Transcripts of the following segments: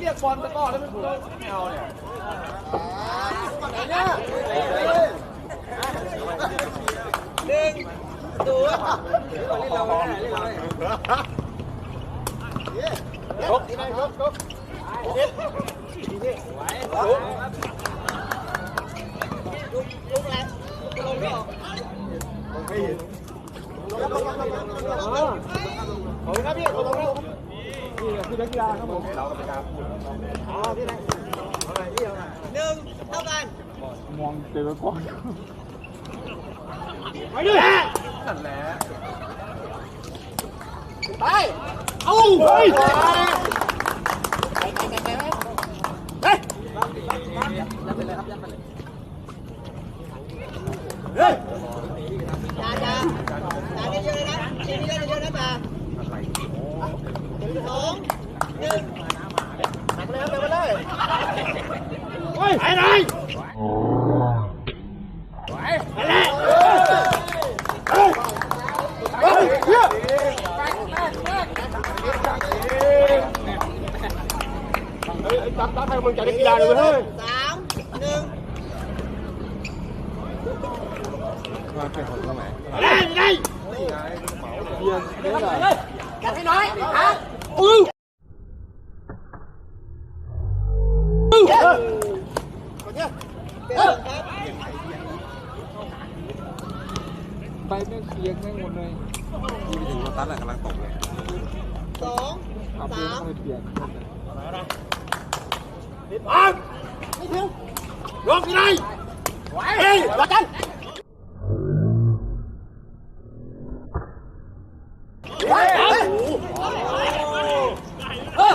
เรียกบอลตะก้อแล้วไม่เอาเนี่ยหนึ่งศูนย์ยกที่ไหนยกยกเซ็ตลุกแล้วลุกไม่ออกขอบคุณครับพี่ขอบคุณครับ นี่คือนักกีฬาครับผมเราเป็นการพูดอ๋อพี่ไหนเอาไหนพี่เอาไหนหนึ่งเท่ากัน มองเจอก้อนไปดินั่นแหละไปเอาเฮ้ยไปไปไปไปเฮ้ยเฮ้ย จ่าจ่าจ่าได้เยอะเลยนะทีนี้ได้เยอะนะจ่าสองหนึ่ง หักเลยครับไปมาเลย ไปไหนไปไปแล้วเฮ้ยเฮ้ยเฮ้ยจับ ไปแม่งเคียงแม่งหมดเลยสองเอาไปสามไม่เปลี่ยนอะไม่ถึงยกที่ไหนเฮ้ยวัดกันเฮ้ยเฮ้ยเออ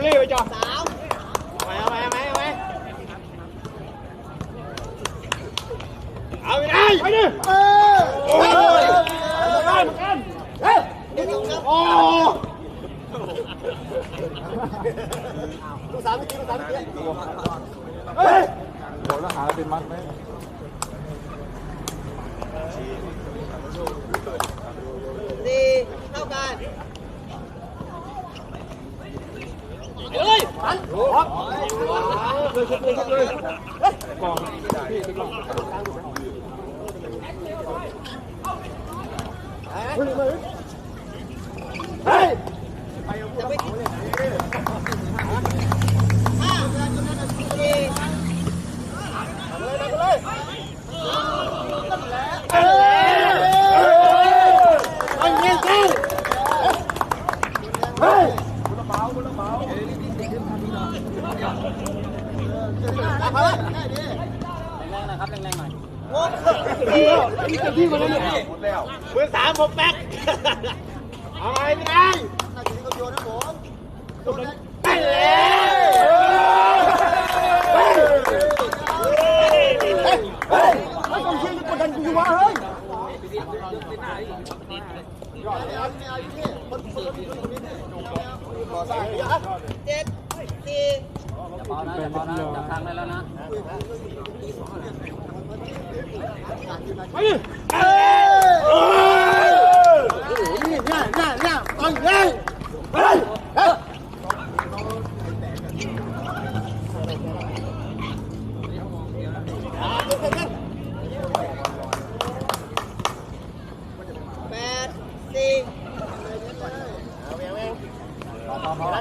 บุรีไปจอดสามเอาไหมเอาไหมเอาไหมเอาไปไหนไปดิเออโอ้ยกันกันเฮ้ยโอ้ลูกสาวเมื่อกี้ลูกสาวเมื่อกี้เฮ้ยโดนแล้วหาเป็นมัดไหม สี่เท่ากัน เฮ้ย หันครับเลยเลยเลย กองพี่ไปกอง เฮ้ย จะไม่ถึงห้าสี่ เลยเลยเอ้ยไอ้เงี้ยกูเฮ้ย หกสี่ พี่มาแล้วเนี่ยเบอร์ สามผมแป๊กเอาไงไม่ได้ไปแล้วเฮ้ยเฮ้ยเฮ้ยไม่ต้องเชื่อกดดันกูวะเฮ้ยเจ็ดสี่เป็นนิดเดียวไปดิเอ้ยโอ้โหนี่เนี่ยเนี่ย เนี่ยตอนเฮ้ยเฮ้ยเฮ้ย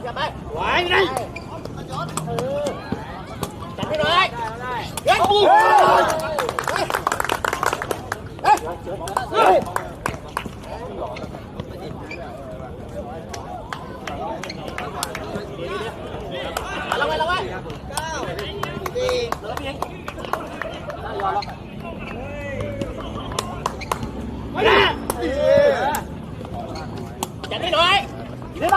จับไปไหวไงจับให้หน่อยเฮ้ยเฮ้ย ระวังระวัง เก้าสี่ ไม่ได้จัดให้หน่อยเร็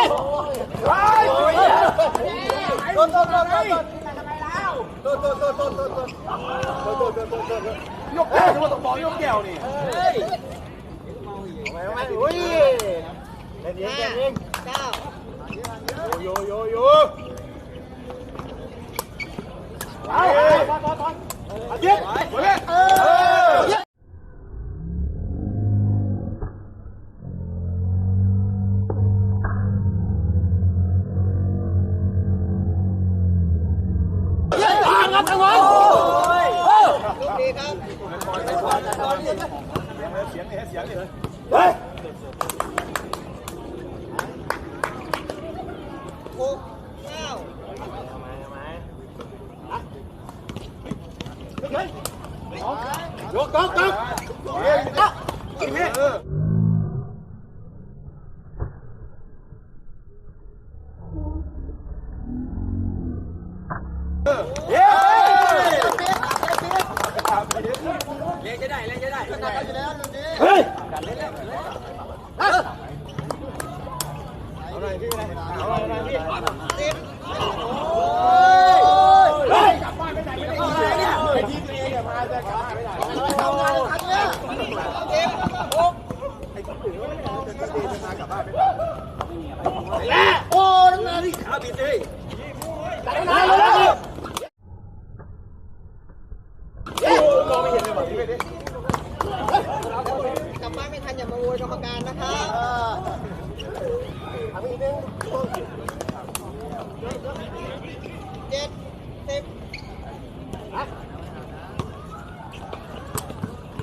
ว ยกแก้วที่ว่าต้องบอกยกแก้วนี่อุ้ยเล่นเองเล่นเองเก้าโยโยโยเอาไปไปไปอาทิตย์ ครับทั้งหมดดีครับเสียงเลยเสียงเลยเฮ้ยหกเก้าทำไมทำไมเฮ้ยยกยกยกเฮ้ย เฮ้ยเอาหน่อยพี่เอาหน่อยพี่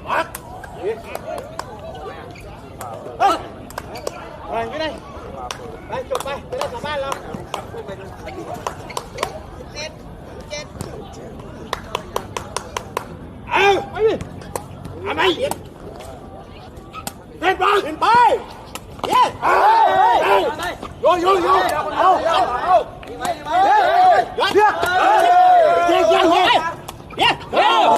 ไปไม่ได้ไปจบไปไปได้กลับบ้านเราเอ็ดเจ็ดเอาไปดิทำไมเล่นบอลเล่นไปเย้โยโยโยเอาเอาเอาเฮ้ยเฮ้ยเฮ้ยเฮ้ยเฮ้ยเฮ้ยเฮ้ย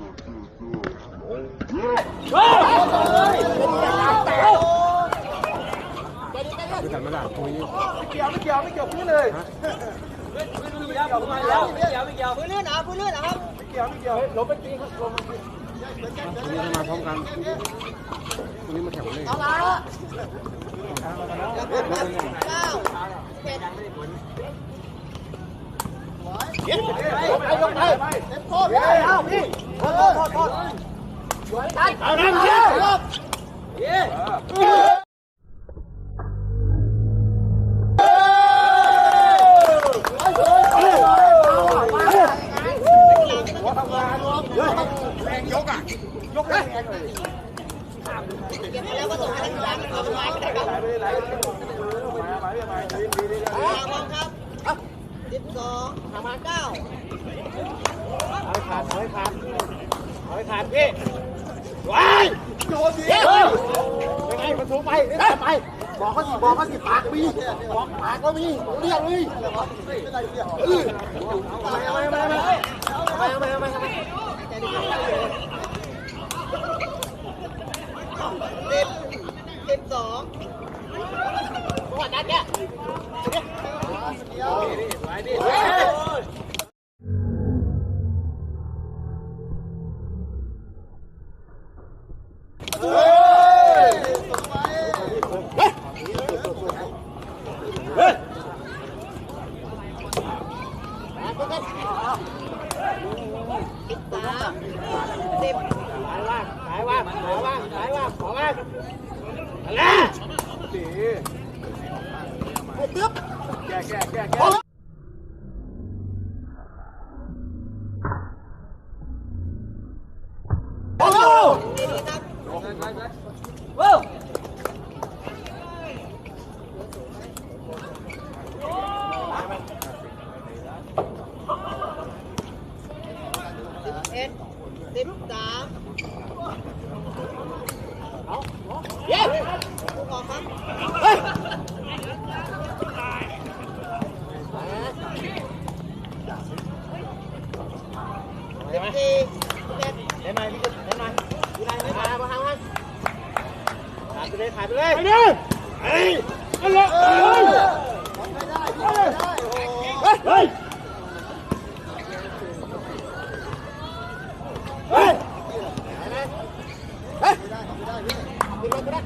ไม่ทันไม่ได้ตรงนี้ไม่เกี่ยวไม่เกี่ยวไม่เกี่ยวพื้นเลยไม่เกี่ยวพื้นแล้วไม่เกี่ยวไม่เกี่ยวพื้นลื่นอะพื้นลื่นอะครับไม่เกี่ยวไม่เกี่ยวลงไปตีครับลงมาตรงนี้มาพร้อมกันตรงนี้มาแข่งเลยเอาละเก้าเจ็ดเฮ้ยไปลงไปเต็มโคตรเลยเอาพี่โทษโทษโทษ เอาน้ำเชี่ยวยกได้ไงเลยสิบสองสามเก้าเฮ้ยขาดเฮ้ยขาดเฮ้ยขาดพี่ ไปโยนไปไปไปไปบอกเขาสิบอกเขาสิปากมีบอกปากก็มีเรียกเลยไปไปไปไปไปไปไปสิบสิบสองจังหวัดนั้นเนี่ย ตึ๊บแก้แก้แก้แก้โอ้โห ดีดีครับ ว้าว สิบเอ็ดสิบสาม เย้ ผู้กองครับ เฮ้ย สิบสี่สิบเอ็ด เล่นหน่อยพี่เล่นหน่อยดูได้ไหมมามาทางมันขาด ไปเลยขาดไปเลยไปดิเฮ้ยนั่นแหละเฮ้ยเฮ้ยเฮ้ยเฮ้ยเฮ้ยขึ้นรถไปได้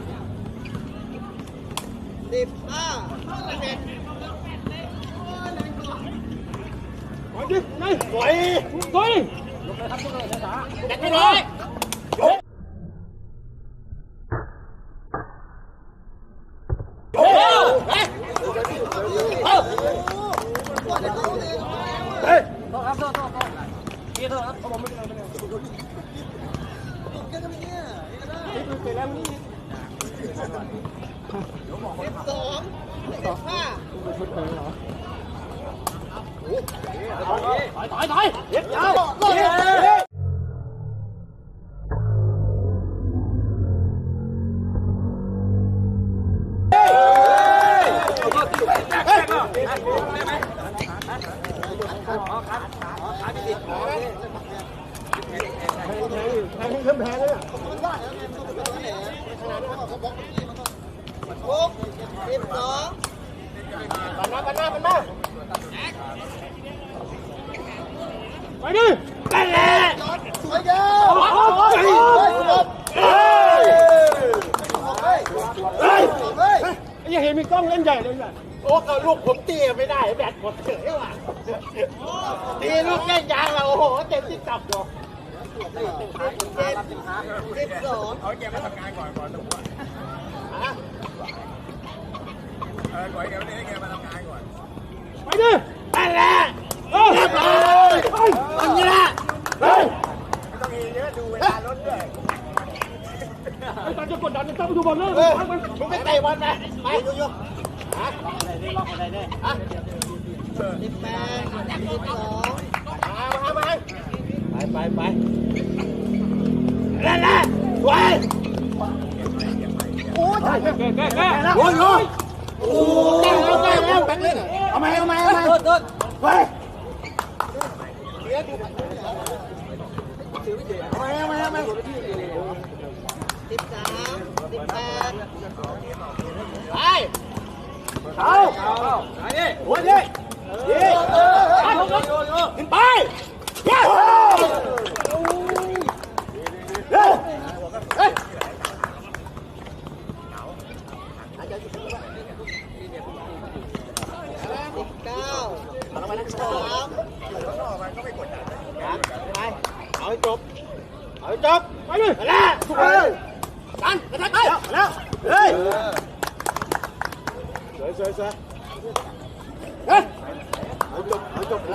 สิบห้าสิบเอ็ดปล่อยดิไงปล่อยปล่อยจัดไปเลย เฮ้ย สิบสองสิบห้าถอยถอยถอยเดี๋ยวรอดหกสิบสองปันมาปันมาปันมาไปดินั่นแหละสวยเดียวโอ้ ยังเห็นมีกล้องเล่นใหญ่เลยอะโอ้ก็ลูกผมตีไม่ได้แบตหมดเฉยว่ะตีลูกเล่นยางเราโอ้โหเต็มที่ตับเจ็ด สิบสองเอาแกมาทำงานก่อนก่อนตรงนี้ฮะเออก่อนเดี๋ยวนี้แกมาทำงานก่อนไปดินั่นแหละเรียบร้อยอันนี้ละเฮ้ยไม่ต้องมีเยอะดูเวลารถด้วยไอ้ตอนจะกดดันจะต้องไปดูบอลเลยมึงไปเตะบอลไปไปดูยกฮะอะไรได้ล็อกอะไรได้ฮะสิบแปดสิบสองมามามา ไปไปไปนั่นแหละสวยโอ้ยแก่แก่แก่แก่โอ้ยโอ้ยโอ้แก่แล้วแก่แล้วแก่เล่นเอาไหมเอาไหมเอาไหมโดดโดดไปเอาไหมเอาไหมเอาไหมสิบสามสิบแปดไปเอาเอาไปดิหัวดิดิขึ้นไป เย้เฮ้ยเฮ้ย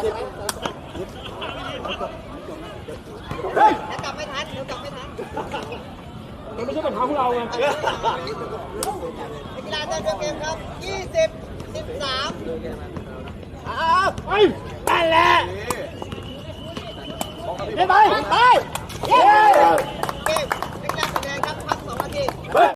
สิบ เก้าเอาไปนะสามไปเอาให้จบเอาให้จบไปดิไปแล้วถูกเลยดันไปแล้วเฮ้ยแล้วกลับไม่ทันเดี๋ยวกลับไม่ทันมันไม่ใช่ปัญหาของเราไงนักกีฬาเดินเกมครับยี่สิบสิบสามเอาไปนั่นแหละเดินไปไปเย้